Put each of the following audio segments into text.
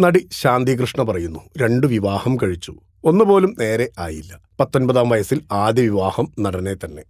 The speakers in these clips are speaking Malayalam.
നടി ശാന്തികൃഷ്ണ പറയുന്നു രണ്ടു വിവാഹം കഴിച്ചു. ഒന്നുപോലും നേരെ ആയില്ല. പത്തൊൻപതാം വയസ്സിൽ ആദ്യ വിവാഹം നടനെ തന്നെ.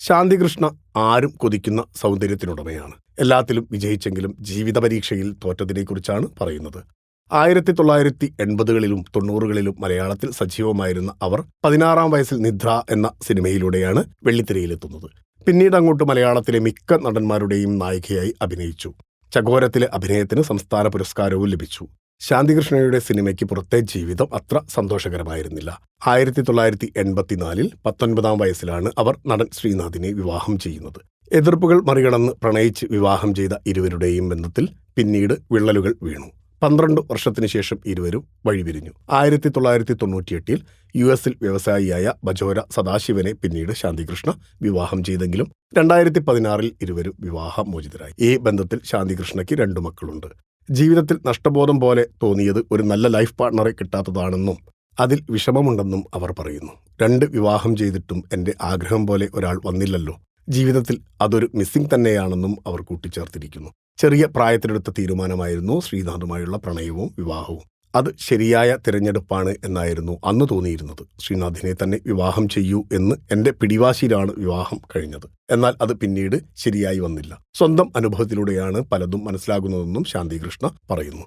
ശാന്തികൃഷ്ണ ആരും കൊതിക്കുന്ന സൗന്ദര്യത്തിനുടമയാണ്. എല്ലാത്തിലും വിജയിച്ചെങ്കിലും ജീവിത പരീക്ഷയിൽ തോറ്റതിനെക്കുറിച്ചാണ് പറയുന്നത്. ആയിരത്തി തൊള്ളായിരത്തി എൺപതുകളിലും തൊണ്ണൂറുകളിലും മലയാളത്തിൽ സജീവമായിരുന്ന അവർ പതിനാറാം വയസ്സിൽ നിദ്ര എന്ന സിനിമയിലൂടെയാണ് വെള്ളിത്തിരയിലെത്തുന്നത്. പിന്നീട് അങ്ങോട്ട് മലയാളത്തിലെ മിക്ക നടന്മാരുടെയും നായികയായി അഭിനയിച്ചു. ചകോരത്തിലെ അഭിനയത്തിന് സംസ്ഥാന പുരസ്കാരവും ലഭിച്ചു. ശാന്തികൃഷ്ണയുടെ സിനിമയ്ക്ക് പുറത്തെ ജീവിതം അത്ര സന്തോഷകരമായിരുന്നില്ല. ആയിരത്തി തൊള്ളായിരത്തി എൺപത്തിനാലിൽ പത്തൊൻപതാം വയസ്സിലാണ് അവർ നടൻ ശ്രീനാഥിനെ വിവാഹം ചെയ്യുന്നത്. എതിർപ്പുകൾ മറികടന്ന് പ്രണയിച്ച് വിവാഹം ചെയ്ത ഇരുവരുടെയും ബന്ധത്തിൽ പിന്നീട് വിള്ളലുകൾ വീണു. പന്ത്രണ്ട് വർഷത്തിനു ശേഷം ഇരുവരും വഴിപിരിഞ്ഞു. ആയിരത്തി തൊള്ളായിരത്തി തൊണ്ണൂറ്റിയെട്ടിൽ യു എസിൽ വ്യവസായിയായ ബജോര സദാശിവനെ പിന്നീട് ശാന്തികൃഷ്ണ വിവാഹം ചെയ്തെങ്കിലും രണ്ടായിരത്തി പതിനാറിൽ ഇരുവരും വിവാഹമോചിതരായി. ഈ ബന്ധത്തിൽ ശാന്തികൃഷ്ണയ്ക്ക് രണ്ടു മക്കളുണ്ട്. ജീവിതത്തിൽ നഷ്ടബോധം പോലെ തോന്നിയത് ഒരു നല്ല ലൈഫ് പാർട്ണറെ കിട്ടാത്തതാണെന്നും അതിൽ വിഷമമുണ്ടെന്നും അവർ പറയുന്നു. രണ്ട് വിവാഹം ചെയ്തിട്ടും എന്റെ ആഗ്രഹം പോലെ ഒരാൾ വന്നില്ലല്ലോ. ജീവിതത്തിൽ അതൊരു മിസ്സിംഗ് തന്നെയാണെന്നും അവർ കൂട്ടിച്ചേർത്തിരിക്കുന്നു. ചെറിയ പ്രായത്തിലെടുത്ത തീരുമാനമായിരുന്നു ശ്രീനാഥുമായുള്ള പ്രണയവും വിവാഹവും. അത് ശരിയായ തിരഞ്ഞെടുപ്പാണ് എന്നായിരുന്നു അന്ന് തോന്നിയിരുന്നത്. ശ്രീനാഥിനെ തന്നെ വിവാഹം ചെയ്യൂ എന്ന് എന്റെ പിടിവാശിയിലാണ് വിവാഹം കഴിഞ്ഞത്. എന്നാൽ അത് പിന്നീട് ശരിയായി വന്നില്ല. സ്വന്തം അനുഭവത്തിലൂടെയാണ് പലതും മനസ്സിലാകുന്നതെന്നും ശാന്തികൃഷ്ണ പറയുന്നു.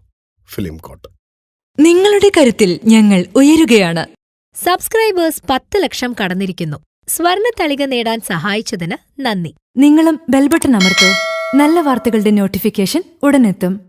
ഫിലിം കോട്ട്. നിങ്ങളുടെ കരുത്തിൽ ഞങ്ങൾ ഉയരുകയാണ്. സബ്സ്ക്രൈബേഴ്സ് പത്ത് ലക്ഷം കടന്നിരിക്കുന്നു. സ്വർണ തളിക നേടാൻ സഹായിച്ചതിന് നന്ദി. നിങ്ങളും ബെൽബട്ടൺ അമർത്തോ. നല്ല വാർത്തകളുടെ നോട്ടിഫിക്കേഷൻ ഉടനെത്തും.